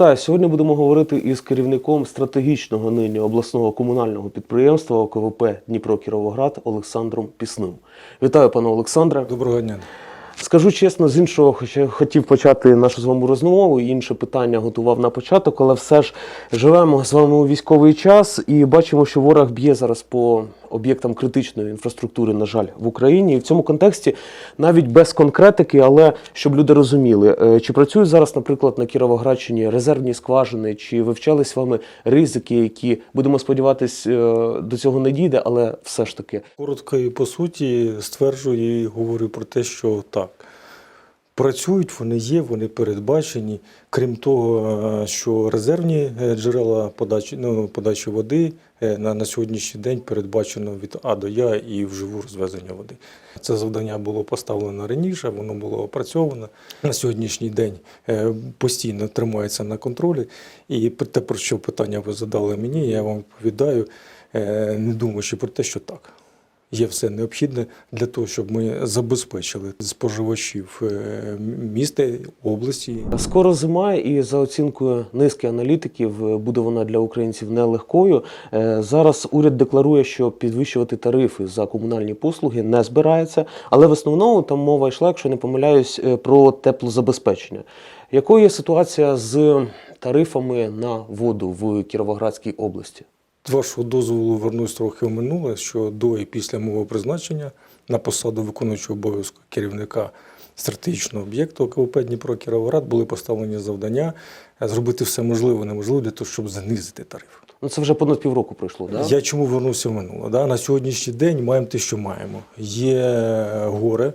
Вітаю. Сьогодні будемо говорити із керівником стратегічного нині обласного комунального підприємства ОКВП Дніпро Кіровоград Олександром Пісним. Вітаю, пане Олександре. Доброго дня. Скажу чесно, з іншого хоча хотів почати нашу з вами розмову. Інше питання готував на початок, але все ж живемо з вами у військовий час і бачимо, що ворог б'є зараз по об'єктам критичної інфраструктури, на жаль, в Україні. І в цьому контексті навіть без конкретики, але щоб люди розуміли, е, чи працюють зараз, наприклад, на Кіровоградщині резервні скважини, чи вивчались вами ризики, які будемо сподіватись, е, до цього не дійде, але все ж таки. Коротко і по суті стверджую і говорю про те, що так. Працюють, вони є, вони передбачені. Крім того, е, що резервні е, джерела подачі, ну, подачі води е, на, на сьогоднішній день передбачено від А до Я і вживу розвезення води. Це завдання було поставлено раніше, воно було опрацьовано. На сьогоднішній день постійно тримається на контролі. І те, про що питання ви задали мені, я вам відповідаю, не думаючи про те, що так. Є все необхідне для того, щоб ми забезпечили споживачів е, міста, області. Скоро зима, і за оцінкою низки аналітиків е, буде вона для українців нелегкою. Е, Зараз уряд декларує, що підвищувати тарифи за комунальні послуги не збирається, але в основному там мова йшла, якщо не помиляюсь, про теплозабезпечення. Якою є ситуація з тарифами на воду в Кіровоградській області? З вашого дозволу вернусь трохи в минуле, що до і після мого призначення на посаду виконуючого обов'язку керівника стратегічного об'єкту ОКВП Дніпро Кіровоград були поставлені завдання зробити все можливе неможливе для того, щоб занизити тариф. Ну це вже понад півроку пройшло, да? Я чому вернувся в минуле? Да? На сьогоднішній день маємо те, що маємо. Є горе,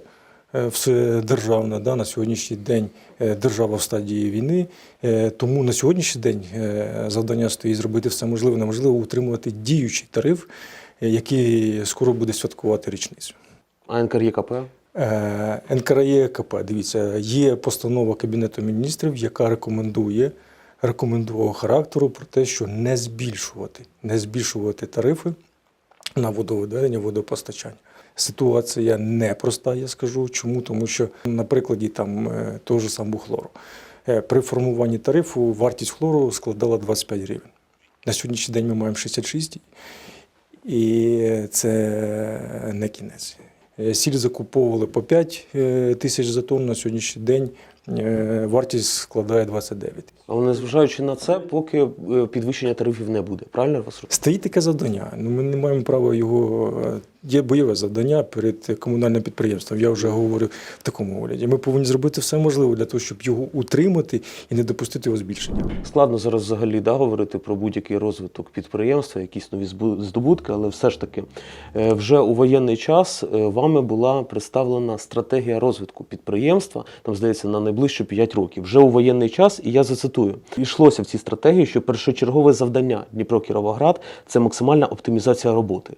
е, все державне. Да? На сьогоднішній день е, держава в стадії війни. Е, Тому на сьогоднішній день завдання стоїть зробити все можливе, неможливо утримувати діючий тариф, який скоро буде святкувати річницю. А НКРЄКП? НКРЄКП, дивіться, є постанова Кабінету міністрів, яка рекомендує рекомендував характеру про те, що не збільшувати, не збільшувати тарифи на водовідведення, водопостачання. Ситуація непроста, я скажу. Чому? Тому що на прикладі там е, того ж самого хлору. Е, При формуванні тарифу вартість хлору складала 25 гривень. На сьогоднішній день ми маємо 66, і це не кінець. Е, Сіль закуповували по 5 е, тисяч за тонну, на сьогоднішній день вартість складає 29. Але незважаючи на це, поки е, підвищення тарифів не буде. Правильно вас? Стоїть таке завдання. Ну, ми не маємо права його. е, Є бойове завдання перед комунальним підприємством. Я вже говорю в такому огляді. Ми повинні зробити все можливе для того, щоб його утримати і не допустити його збільшення. Складно зараз взагалі да, говорити про будь-який розвиток підприємства, якісь нові здобутки, але все ж таки е, вже у воєнний час е, вами була представлена стратегія розвитку підприємства, там здається, на найближчі 5 років. Вже у воєнний час, і я зацитую: йшлося в цій стратегії, що першочергове завдання Дніпро Кіровоград це максимальна оптимізація роботи.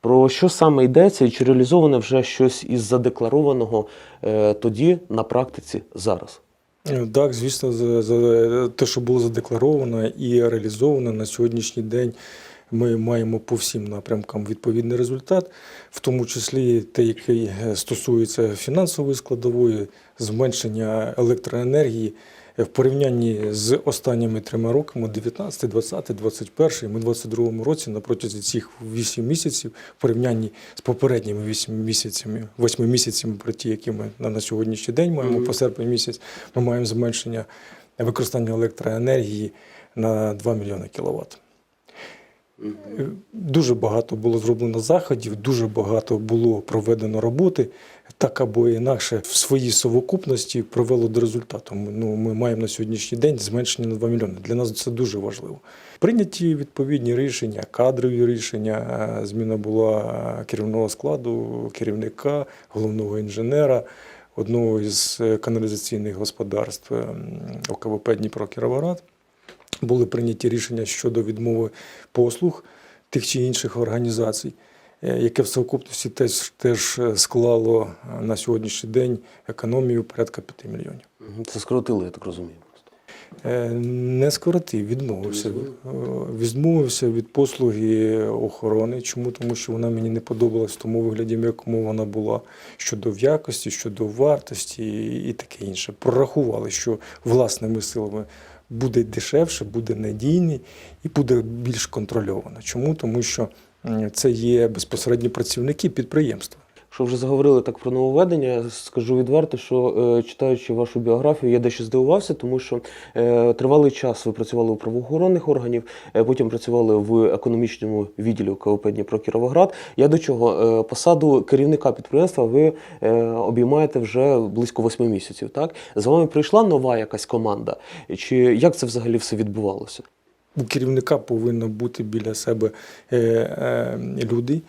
Про що саме йдеться, і чи реалізоване вже щось із задекларованого е, тоді на практиці зараз? Так, звісно, за, за те, що було задекларовано і реалізовано на сьогоднішній день. Ми маємо по всім напрямкам відповідний результат, в тому числі те, який е, стосується фінансової складової, зменшення електроенергії в порівнянні з останніми трьома роками 19, 20, 21, ми 22 році на протязі цих 8 місяців, в порівнянні з попередніми 8 місяцями, 8 місяцями, про ті, які ми на, на сьогоднішній день маємо по серпень місяць, ми маємо зменшення використання електроенергії на 2 мільйони кіловат. Дуже багато було зроблено заходів, дуже багато було проведено роботи, так або інакше в своїй совокупності привело до результату. Ну, ми маємо на сьогоднішній день зменшення на 2 мільйони. Для нас це дуже важливо. Прийняті відповідні рішення, кадрові рішення. е, Зміна була керівного складу, керівника, головного інженера. Одного із е, каналізаційних господарств ОКВП Дніпро Кіровоград були прийняті рішення щодо відмови послуг тих чи інших організацій, е, яке в совокупності теж, теж е, склало е, на сьогоднішній день економію порядка 5 мільйонів. Це скоротили, я так розумію. Не скоротив, відмовився. Відмовився від послуги охорони. Чому? Тому що вона мені не подобалась в тому вигляді, в якому вона була щодо якості, щодо вартості і таке інше. Прорахували, що власними силами буде дешевше, буде надійний і буде більш контрольовано. Чому? Тому що це є безпосередні працівники підприємства. Якщо вже заговорили так про нововведення, скажу відверто, що е, читаючи вашу біографію, я дещо здивувався, тому що е, тривалий час ви працювали у правоохоронних органів, е, потім працювали в економічному відділі КВП Дніпро Кіровоград. Я до чого? Посаду керівника підприємства ви обіймаєте вже близько восьми місяців. Так з вами прийшла нова якась команда? Чи як це взагалі все відбувалося? У керівника повинно бути біля себе люди,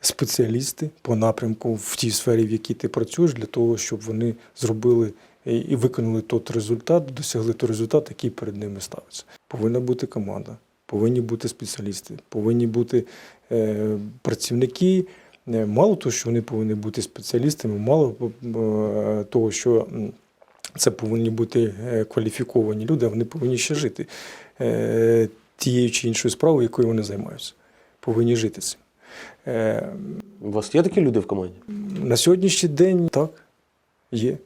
спеціалісти по напрямку в тій сфері, в якій ти працюєш, для того, щоб вони зробили і виконали той результат, досягли той результат, який перед ними ставиться. Повинна бути команда, повинні бути спеціалісти, повинні бути е, працівники. Е, Мало того, що вони повинні бути спеціалістами, мало е, того, що це повинні бути е, кваліфіковані люди, а вони повинні ще жити тією чи іншою справою, якою вони займаються. Повинні жити цим. Е, У вас є такі люди в команді? на сьогоднішній день так, є.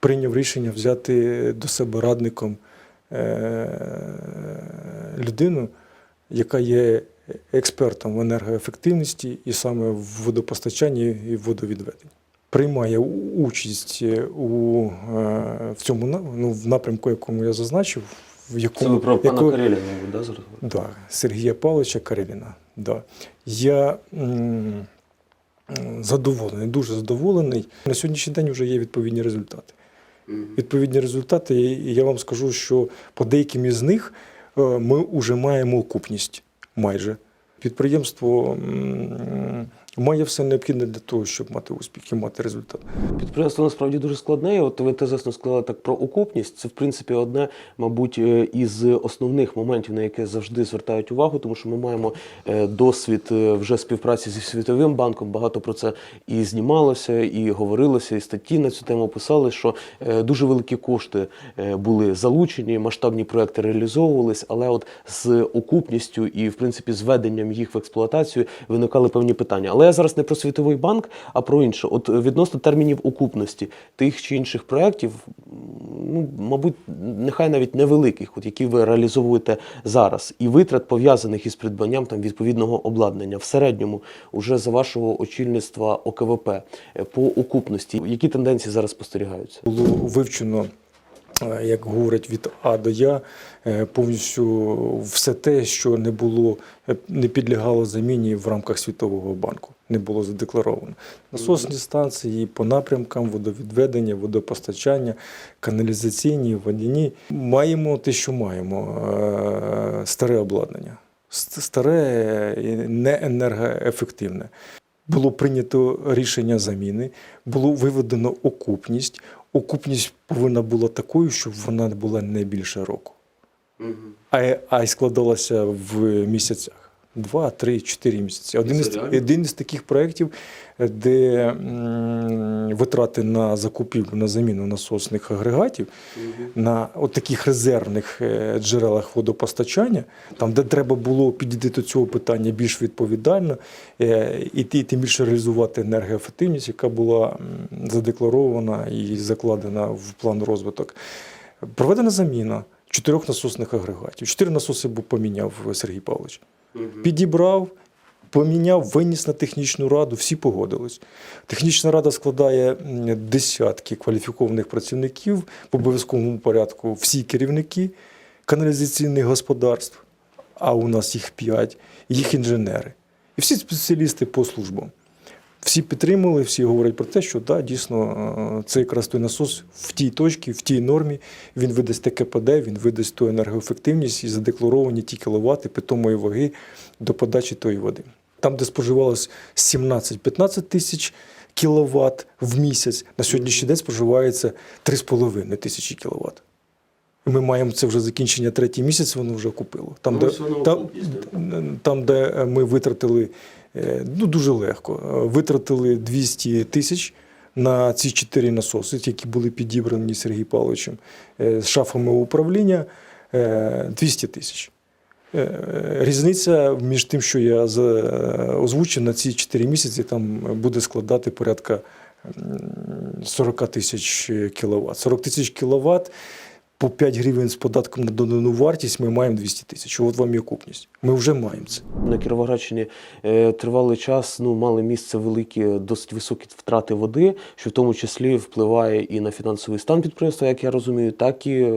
Прийняв рішення взяти до себе радником е, людину, яка є експертом в енергоефективності і саме в водопостачанні і в водовідведенні. Приймає участь у, е, в цьому ну, в напрямку, якому я зазначив, в Це ви про пана якого- Кареліна, да, зараз? говорите? Да, Сергія Павловича Кареліна. Да. Я м, задоволений, дуже задоволений. На сьогоднішній день вже є відповідні результати. Відповідні результати, і я вам скажу, що по деяким із них е, ми вже маємо окупність майже. Підприємство м, має все необхідне для того, щоб мати успіх і мати результат. Підприємство насправді дуже складне. От ви тезисно сказали так про окупність. Це в принципі одне, мабуть, е, із основних моментів, на яке завжди звертають увагу, тому що ми маємо е, досвід е, вже співпраці зі світовим банком. Багато про це і знімалося, і говорилося, і статті на цю тему писали, що дуже великі кошти були залучені, масштабні проекти реалізовувались, але от з окупністю і в принципі з введенням їх в експлуатацію виникали певні питання. Але я зараз не про світовий банк, а про інше. От е, відносно термінів окупності тих чи інших проєктів, ну мабуть, нехай навіть невеликих, от які ви реалізовуєте зараз, і витрат пов'язаних із придбанням там відповідного обладнання в середньому, уже за вашого очільництва ОКВП е, по окупності, які тенденції зараз спостерігаються? Було вивчено, як говорять, від А до Я е, повністю все те, що не було, е, не підлягало заміні в рамках Світового банку, не було задекларовано. Насосні станції по напрямкам водовідведення, водопостачання, каналізаційні, водяні. Маємо те, що маємо е, старе обладнання. Старе і не енергоефективне. Було прийнято рішення заміни, було виведено окупність. Окупність повинна була такою, щоб вона була не більше року, а, а й складалася в місяцях. Два, три, чотири місяці. Один із, один із таких проєктів, де м, витрати на закупівлю на заміну насосних агрегатів на от таких резервних е, джерелах водопостачання, там, де треба було підійти до цього питання більш відповідально е, і тим більше реалізувати енергоефективність, яка була задекларована і закладена в план розвиток. Проведена заміна чотирьох насосних агрегатів. Чотири насоси поміняв Сергій Павлович. Підібрав, поміняв, виніс на технічну раду, всі погодились. Технічна рада складає десятки кваліфікованих працівників в обов'язковому порядку, всі керівники каналізаційних господарств, а у нас їх п'ять, їх інженери. І всі спеціалісти по службам. Всі підтримали, всі говорять про те, що да, дійсно е, це якраз той насос в тій точці, в тій нормі. Він видасть таке КПД, він видасть ту енергоефективність і задекларовані ті кіловати питомої ваги до подачі тої води. Там, де споживалось 17-15 тисяч кіловат в місяць, на сьогоднішній день споживається 3,5 тисячі кіловат. Ми маємо це вже закінчення третій місяць, воно вже купило. Там, Ну, де, там, там, де ми витратили е, ну, дуже легко, е, витратили 200 тисяч на ці чотири насоси, які були підібрані Сергієм Павловичем е, з шафами управління е, 200 тисяч. Е, Різниця між тим, що я е, озвучив на ці 4 місяці, там буде складати порядка 40 тисяч кіловат. 40 тисяч кіловат по 5 гривень з податком на додану вартість ми маємо 200 тисяч. От вам і окупність. Ми вже маємо це. На Кіровоградщині е, тривалий час ну, мали місце великі, досить високі втрати води, що в тому числі впливає і на фінансовий стан підприємства, як я розумію, так і е,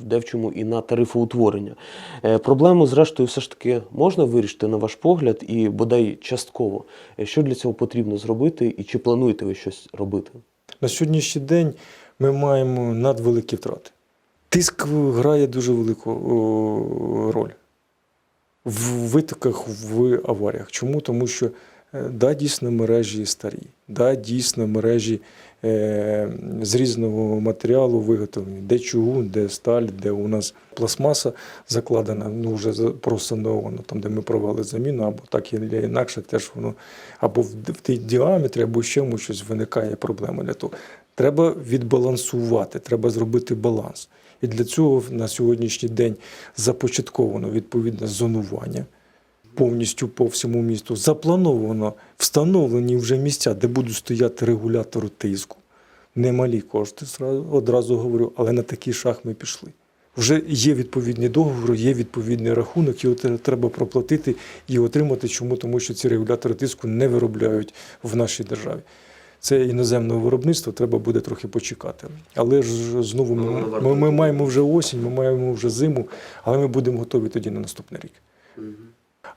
в девчому і на тарифоутворення. Е, проблему, зрештою, все ж таки можна вирішити, на ваш погляд, і бодай частково. Що для цього потрібно зробити, і чи плануєте ви щось робити? На сьогоднішній день ми маємо надвеликі втрати. Тиск грає дуже велику роль в витоках, в аваріях. Чому? Тому що е, да, дійсно мережі старі, да, дійсно мережі е, з різного матеріалу виготовлені, де чугун, де сталь, де у нас пластмаса закладена, ну вже за- просановано, там, де ми провели заміну, або так і інакше, теж воно або в, в тій діаметрі, або ще йому щось виникає проблема для того. Треба відбалансувати, треба зробити баланс. І для цього на сьогоднішній день започатковано відповідне зонування повністю по всьому місту. Заплановано встановлені вже місця, де будуть стояти регулятори тиску. Немалі кошти, одразу говорю, але на такий шаг ми пішли. Вже є відповідний договор, є відповідний рахунок, його треба проплатити і отримати. Чому? Тому що ці регулятори тиску не виробляють в нашій державі. Це іноземне виробництво, треба буде трохи почекати. Але ж знову Ну, ми, ми, ми маємо вже осінь, ми маємо вже зиму, але ми будемо готові тоді на наступний рік.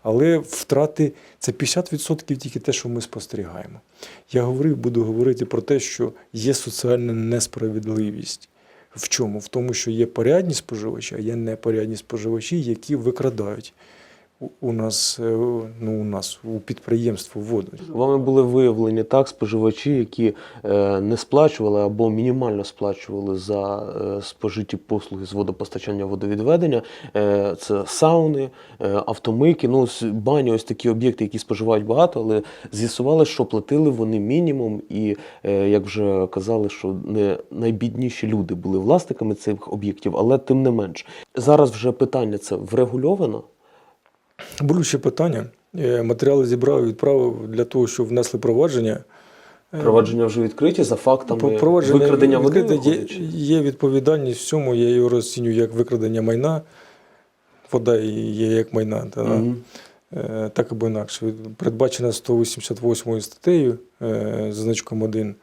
Але втрати це 50% тільки те, що ми спостерігаємо. Я говорив, буду говорити про те, що є соціальна несправедливість. В чому? В тому, що є порядні споживачі, а є непорядні споживачі, які викрадають у- нас, е, ну, у нас у підприємство воду. Вами були виявлені так споживачі, які е, не сплачували або мінімально сплачували за е, спожиті послуги з водопостачання водовідведення. Це сауни, автомийки, ну бані, ось такі об'єкти, які споживають багато, але з'ясували, що платили вони мінімум, і як вже казали, що не найбідніші люди були власниками цих об'єктів, але тим не менш. Зараз вже питання це врегульовано. Болюче питання. Е, Матеріали зібрав і відправив для того, щоб внесли провадження. Е, Провадження вже відкриті за фактами Провадження викрадення води. є, є відповідальність в цьому, я його розцінюю як викрадення майна. Вода є як майна. Та, е, так або інакше. Передбачена 188 статтею е, з значком 1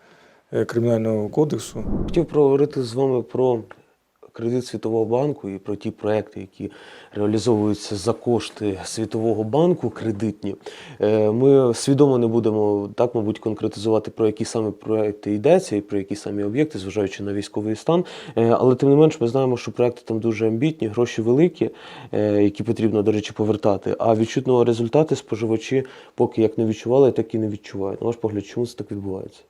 е, Кримінального кодексу. Хотів проговорити з вами про кредит Світового банку і про ті проекти, які реалізовуються за кошти Світового банку, кредитні. Е, Ми свідомо не будемо так, мабуть, конкретизувати про які саме проекти йдеться і про які самі об'єкти, зважаючи на військовий стан. Е, Але тим не менш, ми знаємо, що проекти там дуже амбітні, гроші великі, е, які потрібно, до речі, повертати. А відчутного результати споживачі поки як не відчували, так і не відчувають. На ваш погляд, чому це так відбувається?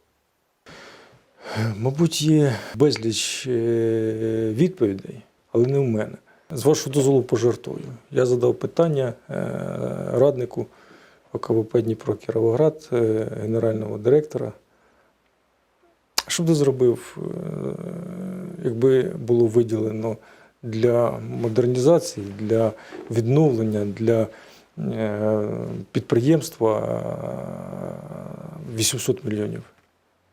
Мабуть, є безліч е, відповідей, але не в мене. З вашого дозволу пожартую. Я задав питання е, раднику ОКВП Дніпро Кіровоград, е, генерального директора. Що б ти зробив, якби було виділено для модернізації, для відновлення, для підприємства е, 800 мільйонів?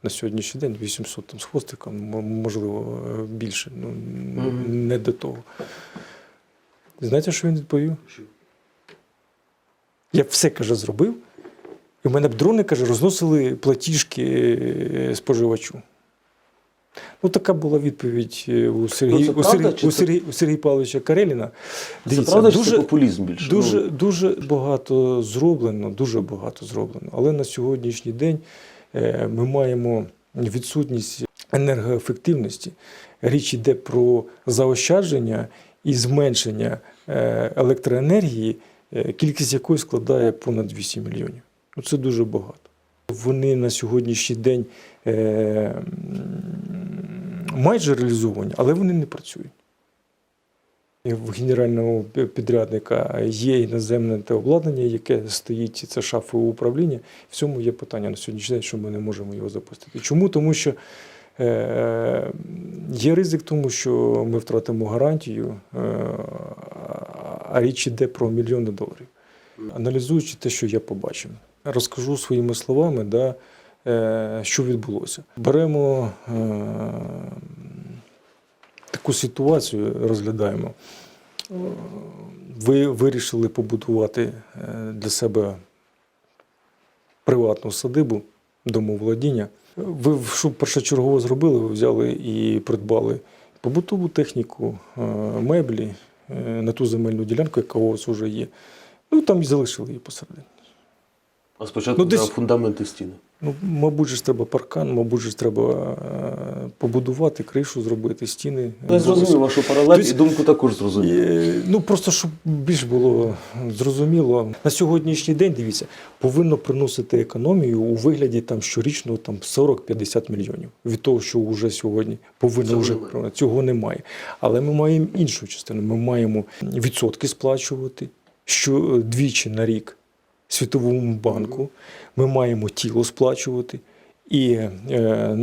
На сьогоднішній день 800 там, з хвостиком, можливо, е, більше. Ну, Мгм. Не до того. Знаєте, що він відповів? Я все каже, зробив, і в мене б дрони каже, розносили платіжки е, споживачу. Ну, така була відповідь е, у Сергія, Ну, у Сергія, у Сергія, у Сергія Павловича Кареліна. це правда, що це популізм більше? Дуже, Ну, дуже багато зроблено, дуже багато зроблено. Але на сьогоднішній день ми маємо відсутність енергоефективності. Річ йде про заощадження і зменшення е, електроенергії, е, кількість якої складає понад 200 мільйонів. Ну, Це дуже багато. Вони на сьогоднішній день е, майже реалізовані, але вони не працюють. В генерального підрядника є іноземне те обладнання, яке стоїть, це шафи управління. В цьому є питання на сьогоднішній день, що ми не можемо його запустити. Чому? Тому що е, є ризик, тому що ми втратимо гарантію, е, а річ йде про мільйони доларів. Аналізуючи те, що я побачив, розкажу своїми словами, да, е, що відбулося. Беремо е, таку ситуацію розглядаємо. Ви вирішили побудувати е, для себе приватну садибу, домоволодіння. Ви що першочергово зробили? Ви взяли і придбали побутову техніку, е, меблі е, на ту земельну ділянку, яка у вас вже є. Ну там і залишили її посередині. А спочатку Ну, десь- на фундаменти стіни. Ну, мабуть, ж треба паркан, мабуть, ж треба е, побудувати, кришу зробити, стіни. Ну, Я зрозумів вашу паралель Тобто- і думку також зрозумів. Е, Ну просто щоб більш було зрозуміло, на сьогоднішній день дивіться, повинно приносити економію у вигляді там щорічно там 40-50 мільйонів від того, що вже сьогодні повинно вже цього немає. Але ми маємо іншу частину. Ми маємо відсотки сплачувати що двічі на рік Світовому банку. Ми маємо тіло сплачувати. І е, е,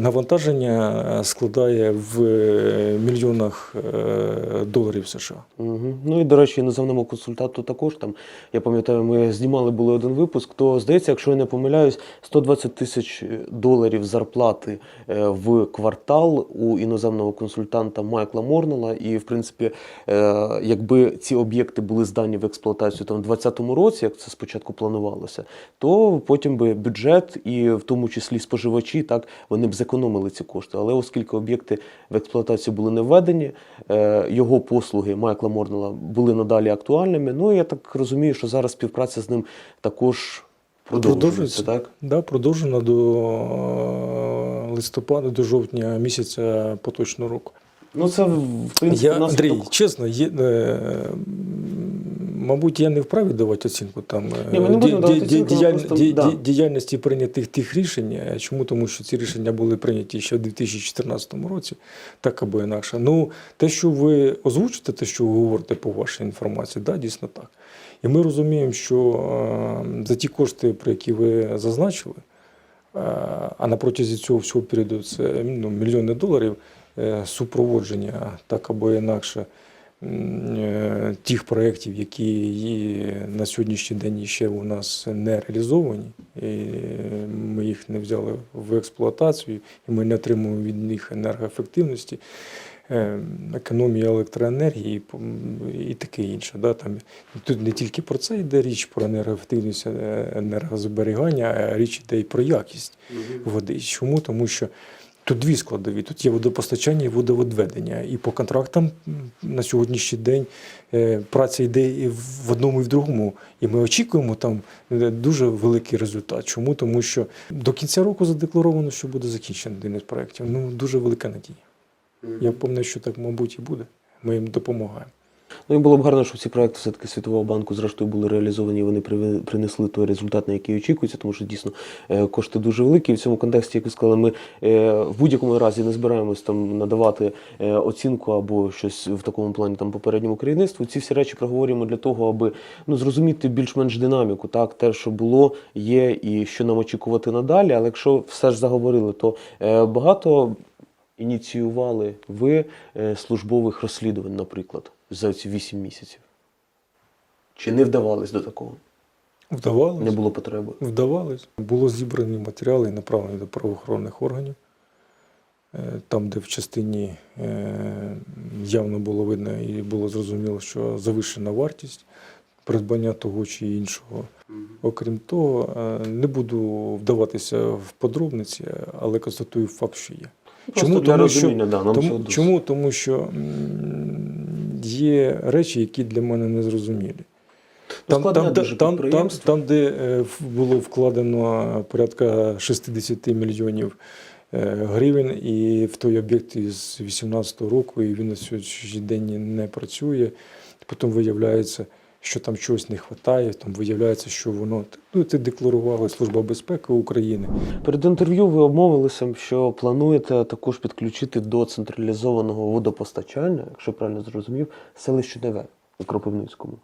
навантаження складає в е, мільйонах е, доларів США. Угу. Ну і до речі, іноземному консультанту також там. Я пам'ятаю, ми знімали були один випуск. То здається, якщо я не помиляюсь, 120 тисяч доларів зарплати е, в квартал у іноземного консультанта Майкла Морнела. І в принципі, е, якби ці об'єкти були здані в експлуатацію там в 2020 році, як це спочатку планувалося, то потім би бюджет і в тому числі споживачі, так вони б зекономили ці кошти. Але оскільки об'єкти в експлуатацію були не введені, е, його послуги Майкла Морнела були надалі актуальними. Ну я так розумію, що зараз співпраця з ним також продовжується. Так? Да, продовжена до е, листопада, до жовтня місяця поточного року. Ну це в принципі Я, наслідок- Андрій, чесно, є, е, мабуть, я не вправі давати оцінку там Ні, ми не ді- давати ді- оцінку, діяль- просто- ді- да. діяльності прийнятих тих рішень. Е, Чому? Тому що ці рішення були прийняті ще в 2014 році, так або інакше. Ну, те, що ви озвучите, те, що ви говорите по вашій інформації, да, дійсно так. І ми розуміємо, що е, за ті кошти, про які ви зазначили, е, а на протязі цього всього періоду це ну, мільйони доларів супроводження так або інакше е, тих проєктів, які на сьогоднішній день ще у нас не реалізовані, і ми їх не взяли в експлуатацію, і ми не отримуємо від них енергоефективності. е, Економія електроенергії і таке інше. Да? Там, тут не тільки про це йде річ, про енергоефективність, е, енергозберігання, а річ йде і про якість води. Чому? Тому що тут дві складові. Тут є водопостачання і водовідведення. І по контрактам на сьогоднішній день е, праця йде і в одному, і в другому. І ми очікуємо там е, дуже великий результат. Чому? Тому що до кінця року задекларовано, що буде закінчено один із проєктів. Ну, дуже велика надія. Я впевнений, що так, мабуть, і буде. Ми їм допомагаємо. Ну і було б гарно, щоб ці проекти все-таки Світового банку зрештою були реалізовані, і вони принесли той результат, на який очікується, тому що дійсно е, кошти дуже великі. І в цьому контексті, як ви сказали, ми е, в будь-якому разі не збираємось там надавати е, оцінку або щось в такому плані там попередньому керівництву. Ці всі речі проговорюємо для того, аби ну зрозуміти більш-менш динаміку, так те, що було, є, і що нам очікувати надалі. Але якщо все ж заговорили, то багато ініціювали ви службових розслідувань, наприклад, за ці 8 місяців? Чи не вдавались до такого? Вдавалося. Не було потреби? Вдавалось. Було зібрані матеріали і направлені до правоохоронних органів. Е, Там, де в частині е, явно було видно і було зрозуміло, що завищена вартість придбання того чи іншого. Окрім того, е, не буду вдаватися в подробниці, але констатую факт, що є. Просто для розуміння, да, нам тому, чому? Тому що є речі, які для мене не зрозумілі. Там, там, там, там, там, де е, було вкладено порядка 60 мільйонів е, гривень, і в той об'єкт із 18-го року, і він на сьогоднішній день не працює. Потім виявляється, що там чогось не вистачає, там виявляється, що воно ну, це декларувала Служба безпеки України. Перед інтерв'ю ви обмовилися, що плануєте також підключити до централізованого водопостачання, якщо правильно зрозумів, селище Неве у Кропивницькому.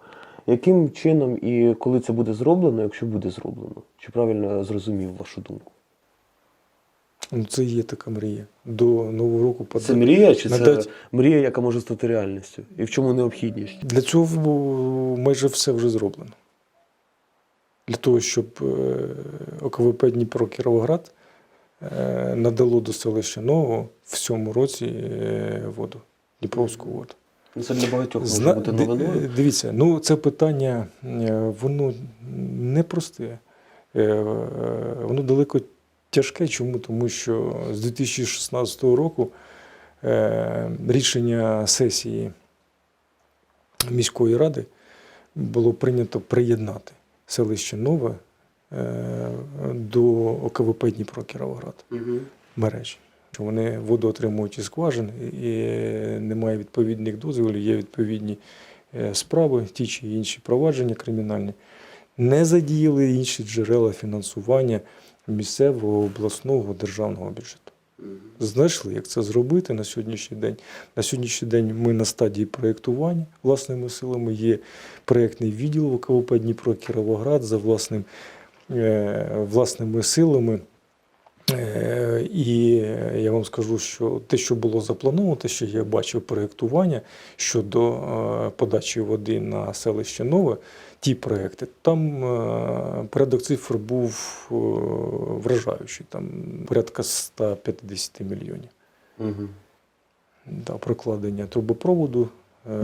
Яким чином і коли це буде зроблено, якщо буде зроблено? Чи правильно я зрозумів вашу думку? Ну, це є така мрія. До Нового року Це мрія, чи це мрія, яка може стати реальністю? І в чому необхідність? Для цього майже все вже зроблено. Для того, щоб е, ОКВП Дніпро Кіровоград е, надало до селища Нового в цьому році е, воду, Дніпровську воду. Ну, Це для багатьох може Зна- бути новиною. е, Дивіться, ну це питання, е, воно непросте. Е, е, Воно далеко тяжке. Чому? Тому що з 2016 року е, рішення сесії міської ради було прийнято приєднати селище Нове е, до ОКВП Дніпро Кіровоград Мгм. мережі. Що вони воду отримують із скважин, і немає відповідних дозволів, є відповідні е, справи, ті чи інші провадження кримінальні. Не задіяли інші джерела фінансування місцевого, обласного, державного бюджету. Знайшли, як це зробити на сьогоднішній день. На сьогоднішній день ми на стадії проєктування власними силами. Є проєктний відділ в ОКВП Дніпро Кіровоград за власним, е, власними силами. Е, І я вам скажу, що те, що було заплановано, те, що я бачив проєктування щодо е, подачі води на селище Нове, ті проекти, там е, порядок цифр був е, вражаючий, там порядка 150 мільйонів. Мгм. Да, прокладення трубопроводу. е,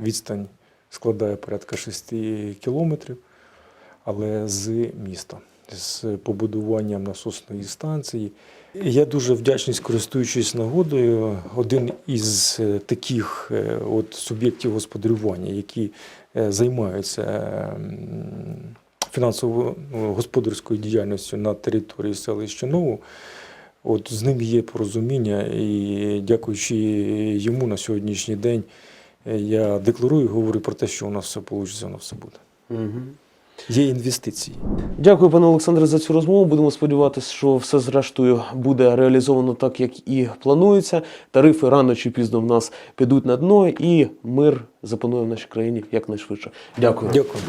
Відстань складає порядка 6 кілометрів, але з міста, з побудуванням насосної станції. Я дуже вдячний, користуючись нагодою, один із е, таких е, от суб'єктів господарювання, які е, займаються ем, фінансово-господарською діяльністю на території селища Нову. От з ним є порозуміння, і дякуючи йому на сьогоднішній день я декларую, говорю про те, що у нас все вийде, у нас все буде. Мгм. Є інвестиції. Дякую, пане Олександре, за цю розмову. Будемо сподіватися, що все зрештою буде реалізовано так, як і планується. Тарифи рано чи пізно в нас підуть на дно, і мир запанує в нашій країні якнайшвидше. Дякую. Дякую.